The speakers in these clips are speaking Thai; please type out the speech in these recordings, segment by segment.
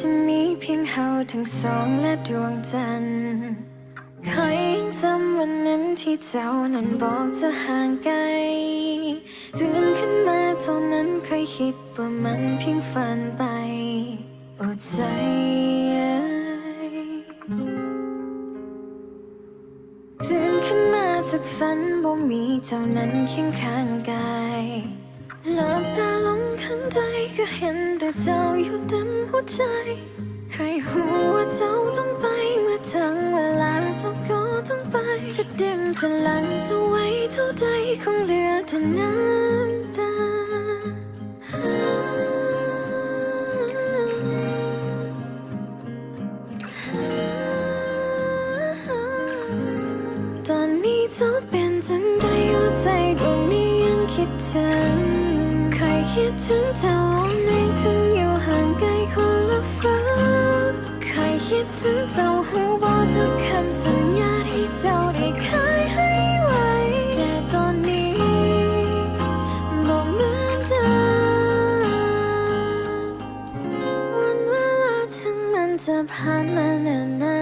จะมีเพียงเฮาทั้งสองและดวงจันทร์เคยยังจำวันนั้นที่เจ้านั้นบอกจะห่างไกลตื่นขึ้นมาเท่านั้นเคยคิดว่ามันเพียงฝันไปโอ้ใจตื่นขึ้นมาจากฝันบ่มีเจ้านั้นเคียงข้างกาย หลับตาลงข้างใจก็เห็นแต่เจ้าอยู่เต็มหัวใจเคยหูว่าเจ้าต้องไปเมื่อถึงเวลาเจ้าก็ต้องไป จะดิ่มจะหลังจะไว้เท่าใดคงเหลือแต่น้ำตาตอนนี้เจ้าเป็นจังใดหัวใจดวงนี้ยังคิดถึง เคยคิดถึงเจ้าในถึงอยู่ห่างไกลคนละฟ้าเคยคิดถึงเจ้าหูบอกทุกคำสัญญาที่เจ้าได้เคยให้ไว้ แต่ตอนนี้บอกเหมือนเดิมวันเวลาถึงมันจะผ่านมานานนาน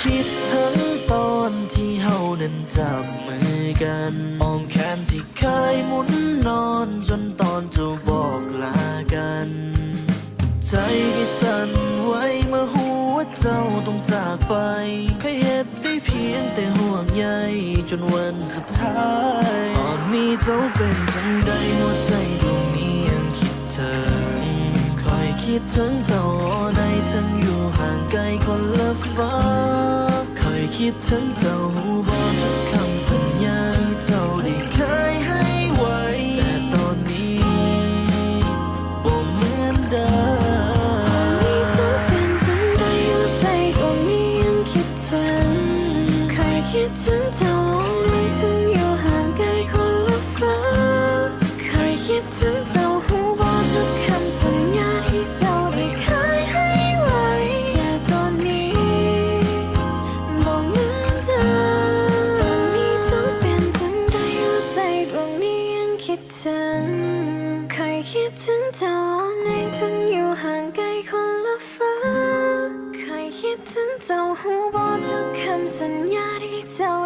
คิดถึงตอนที่เฮานั้นจับมือกันอ้อมแขนที่เคยหมุนนอนจนตอนจะบอกลากัน ใจที่สั่นไหวเมื่อหัวาเจ้าต้องจากไปเคยเห็ดได้เพียงแต่ห่วงใยจนวันสุดท้าย ตอนนี้เจ้าเป็นจังใดหัวใจดวงนี้ยังคิดถึงคอยคิดถึงเจ้าในทั้งอยู่ห่างไกลคนละฟ้า คอยคิดถึงเจ้าหูบอกทุกคำ คิดถึงเจ้าในฉันอยู่ห่างไกลคนละฟ้าใครคิดถึงเจ้าหูบอกทุกคำสัญญาที่เจ้า